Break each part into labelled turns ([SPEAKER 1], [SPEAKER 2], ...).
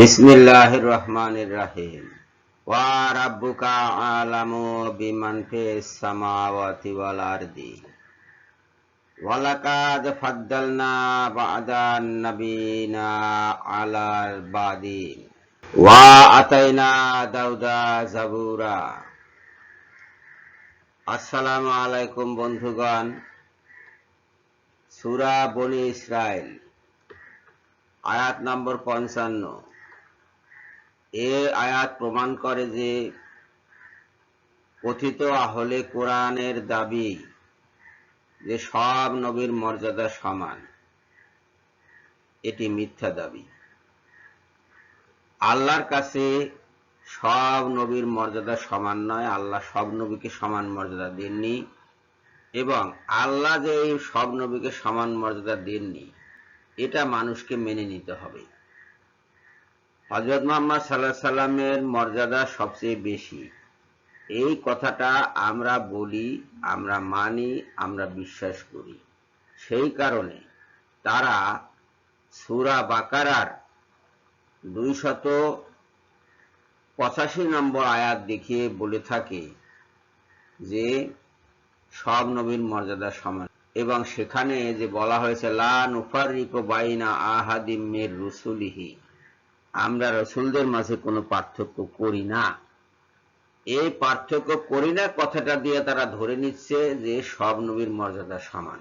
[SPEAKER 1] বিসমিল্লাহির রহমানির রাহিম। ওয়া রাব্বুকা আলামু বিমান ফিস সামাওয়াতি ওয়াল আরদি। ওয়া লাকাদ বাদান নাবিনা আলাল বাদি। ওয়া আতাইনা দাউদা জাবুরা আসসালামু আলাইকুম বন্ধুগণ। সূরা বনি ইসরাইল আয়াত নম্বর 55 এর আয়াত প্রমাণ করে যে কথিত আহলে কোরআনের দাবি যে সব নবীর মর্যাদা সমান। এটি মিথ্যা দাবি। আল্লাহর কাছে সব নবীর মর্যাদা সমান নয়, আল্লাহ সব নবীকে সমান মর্যাদা দেননি এবং আল্লাহ যে সব নবীকে সমান মর্যাদা দেননি, এটা মানুষকে মেনে নিতে হবে। হজরত মোহাম্মদ সাল্লাহ সাল্লামের মর্যাদা সবচেয়ে বেশি। এই কথাটা আমরা বলি, আমরা মানি, আমরা বিশ্বাস করি। সেই কারণে তারা সুরা বাকারার দুইশত পঁচাশি নম্বর আয়াত দেখিয়ে বলে থাকে যে, সব নবীর মর্যাদা সমান। এবং সেখানে যে বলা হয়েছে, লা নুফারিকো বাইনা আহাদিম মির রুসুলিহি। আমরা রসুলদের মাঝে কোনো পার্থক্য করি না। এই পার্থক্য করি না, কথাটা দিয়ে তারা ধরে নিচ্ছে যে সব নবীর মর্যাদা সমান।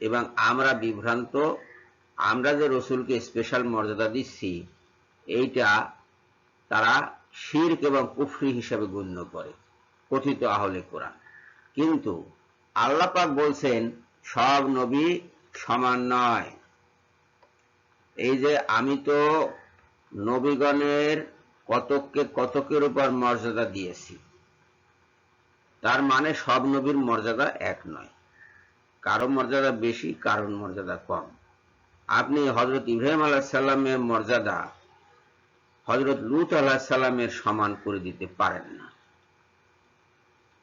[SPEAKER 1] এবং আমরা বিভ্রান্ত, আমরা যে রসুলকে স্পেশাল মর্যাদা দিচ্ছি, এইটা তারা শির্ক এবং কুফরি হিসাবে গণ্য করে, কথিত আহলে কোরআন। কিন্তু আল্লাহ পাক বলছেন, সব নবী সমান নয়। এই যে আমি তো নবীগণের কতককে কতকের উপর মর্যাদা দিয়েছি? তার মানে সব নবীর মর্যাদা এক নয়। কারও মর্যাদা বেশি, কারোর মর্যাদা কম। আপনি হজরত ইব্রাহিম আলাহ সাল্লামের মর্যাদা হজরত লুত আল্লাহ সাল্লামের সমান করে দিতে পারেন না।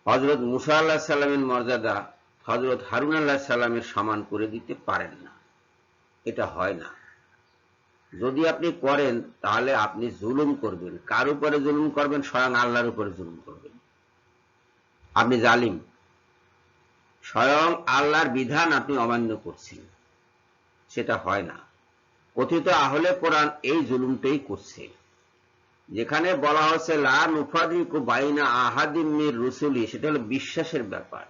[SPEAKER 1] হজরত মুসা আল্লাহ সাল্লামের মর্যাদা হজরত হারুন আল্লাহ সাল্লামের সমান করে দিতে পারেন না। এটা হয় না। যদি আপনি করেন, তাহলে আপনি জুলুম করবেন। কার উপরে জুলুম করবেন? স্বয়ং আল্লাহর উপরে জুলুম করবেন। আপনি জালিম। স্বয়ং আল্লাহর বিধান আপনি অমান্য করছেন। সেটা হয় না। কথিত আহলে কোরআন এই জুলুমটাই করছে। যেখানে বলা হচ্ছে লা নুফাদিকু বাইনা আহাদিম মির রুসুলি। সেটা হলো বিশ্বাসের ব্যাপার।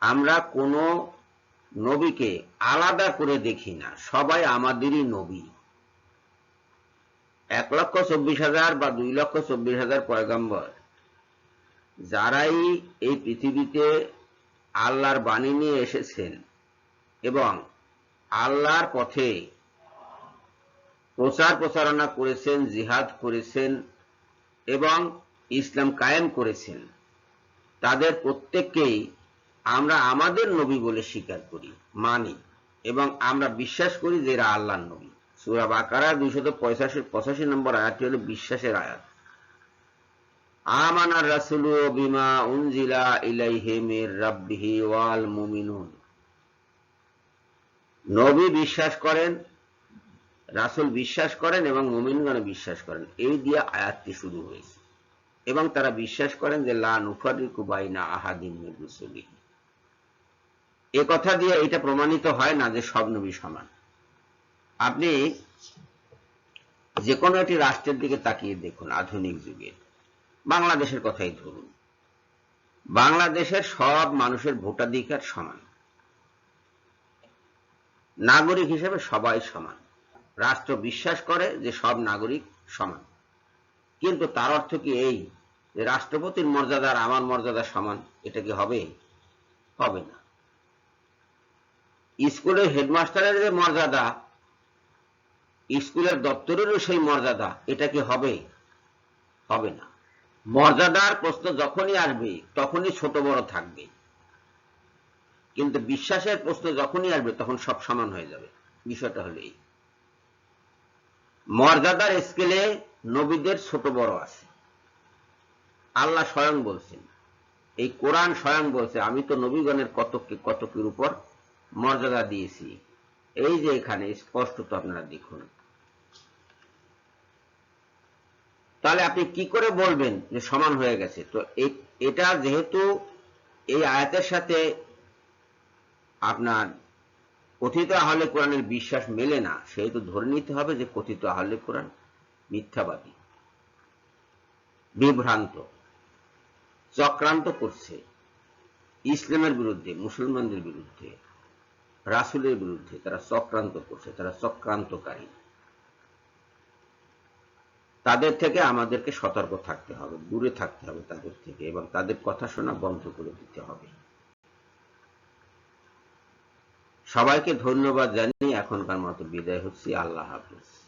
[SPEAKER 1] আমরা কোন নবীকে আলাদা করে দেখি না। সবাই আমাদেরই নবী। এক লক্ষ চব্বিশ হাজার বা দুই লক্ষ চব্বিশ হাজার পয়গম্বর, যারাই এই পৃথিবীতে আল্লাহর বাণী নিয়ে এসেছেন এবং আল্লাহর পথে প্রচার প্রচারণা করেছেন, জিহাদ করেছেন এবং ইসলাম কায়েম করেছেন, তাদের প্রত্যেককেই আমরা আমাদের নবী বলে স্বীকার করি, মানি, এবং আমরা বিশ্বাস করি যে এরা আল্লাহর নবী। সুরা বাকারা দুইশত পঁচাশি পঁচাশি নম্বর আয়াতটি হল বিশ্বাসের আয়াত। আমানার রাসুল বিমা উনজিলা ইলাইহি মির রাব্বিহি ওয়াল মুমিনুন। নবী বিশ্বাস করেন, রাসুল বিশ্বাস করেন এবং মুমিনগণ বিশ্বাস করেন। এই দিয়ে আয়াতটি শুরু হয়েছে। এবং তারা বিশ্বাস করেন যে লা নুফারিকু বাইনা আহাদিন রুসুলিহি। এ কথা দিয়ে এটা প্রমাণিত হয় না যে সব নবী সমান। আপনি যে কোনো একটি রাষ্ট্রের দিকে তাকিয়ে দেখুন আধুনিক যুগে। বাংলাদেশের কথাই ধরুন। বাংলাদেশের সব মানুষের ভোটাধিকার সমান। নাগরিক হিসেবে সবাই সমান। রাষ্ট্র বিশ্বাস করে যে সব নাগরিক সমান। কিন্তু তার অর্থ কি এই যে রাষ্ট্রপতির মর্যাদা আর আমার মর্যাদা সমান, এটা কি হবে? হবে না। স্কুলের হেডমাস্টারের যে মর্যাদা, স্কুলের দপ্তরেরও সেই মর্যাদা, এটা কি হবে? হবে না। মর্যাদার প্রশ্ন যখনই আসবে, তখনই ছোট বড় থাকবে। কিন্তু বিশ্বাসের প্রশ্ন যখনই আসবে, তখন সব সমান হয়ে যাবে। বিষয়টা হলো এই। মর্যাদার স্কেলে নবীদের ছোট বড় আছে। আল্লাহ স্বয়ং বলছেন। এই কোরআন স্বয়ং বলছে, আমি তো নবীগণের কতককে, কতকের উপর মর্যাদা দিয়েছি। এই যে এখানে স্পষ্টত আপনারা দেখুন। তাহলে আপনি কি করে বলবেন যে সমান হয়ে গেছে? তো এটা যেহেতু এই আয়াতের সাথে আপনার কথিত আহলে কোরআনের বিশ্বাস মেলে না, সেহেতু ধরে নিতে হবে যে কথিত আহলে কোরআন মিথ্যাবাদী, বিভ্রান্ত, চক্রান্ত করছে ইসলামের বিরুদ্ধে, মুসলমানদের বিরুদ্ধে। রাসুলের বিরুদ্ধে, তারা চক্রান্ত করছে, তারা চক্রান্তকারী। তাদের থেকে আমাদেরকে সতর্ক থাকতে হবে, দূরে থাকতে হবে তাদের থেকে, এবং তাদের কথা শোনা বন্ধ করে দিতে হবে। সবাইকে ধন্যবাদ জানিয়ে এখনকার মতো বিদায় হচ্ছি। আল্লাহ হাফিজ।